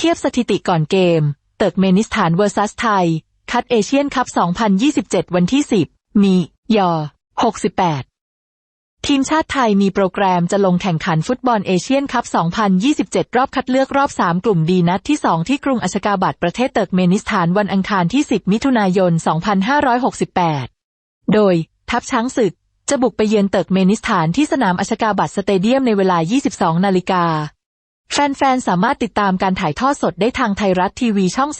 เทียบสถิติก่อนเกม เติร์กเมนิสถาน vs ไทย คัดเอเชียนคัพ 2027 วันที่ 10 มียอ68 ทีมชาติไทยมีโปรแกรมจะลงแข่งขันฟุตบอลเอเชียนคัพ 2027 รอบคัดเลือกรอบ 3 กลุ่มดีนัดที่ 2 ที่กรุงอัชกาบัดประเทศเติร์กเมนิสถานวันอังคารที่ 10 มิถุนายน 2568 โดย ทัพช้างศึก จะบุกไปเยือนเติร์กเมนิสถานที่สนามอัชกาบัดสเตเดียมในเวลา 22 นาฬิกา แฟน ๆ สามารถติดตามการถ่ายทอดสดได้ทางไทยรัฐทีวีช่อง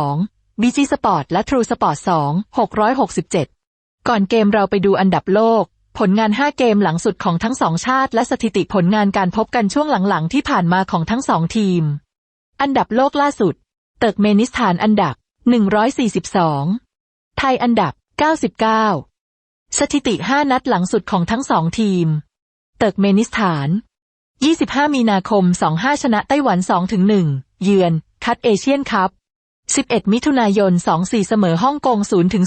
32 BG Sport และ True Sport 2 667 ก่อนเกมเราไปดูอันดับโลก ผลงาน 5 เกมหลังสุดของทั้งสองชาติ และสถิติผลงานการพบกันช่วงหลัง ๆ ที่ผ่านมาของทั้งสองทีม อันดับโลกล่าสุด เติร์กเมนิสถานอันดับ 142 ไทยอันดับ 99 สถิติ 5 นัดหลังสุดของทั้งสองทีม เติร์กเมนิสถาน 25 มีนาคม 25 ชนะไต้หวัน 2-1 เยือน คัดเอเชียนคัพ 11 มิถุนายน 24 เสมอฮ่องกง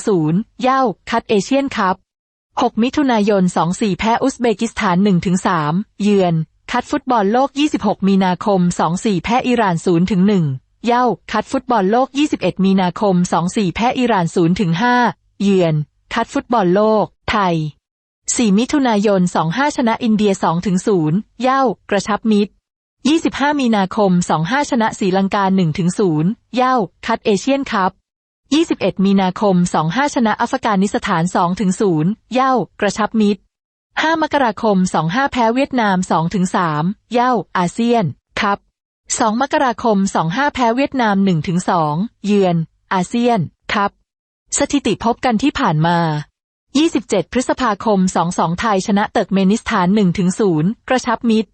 0-0 เย้าคัดเอเชียนคัพ 6 มิถุนายน 24 แพ้อุซเบกิสถาน 1-3 เยือน คัดฟุตบอลโลก 26 มีนาคม 24 แพ้อิหร่าน 0-1 เย้าคัดฟุตบอลโลก 21 มีนาคม 24 แพ้อิหร่าน 0-5 เยือน คัดฟุตบอลโลก ไทย 4 มิถุนายน 25 ชนะอินเดีย 2-0 เย้ากระชับมิตร 25 มีนาคม 25 ชนะศรีลังกา 1-0 เย้าคัดเอเชียนคัพ 21 มีนาคม 25 ชนะอัฟกานิสถาน 2-0 เย้ากระชับมิตร 5 มกราคม 25 แพ้เวียดนาม 2-3 เย้าอาเซียนคัพ 2 มกราคม 25 แพ้เวียดนาม 1-2 เยือน อาเซียนคัพ สถิติพบกันที่ผ่านมา 27 พฤษภาคม 22 ไทยชนะเติร์กเมนิสถาน 1-0 กระชับมิตร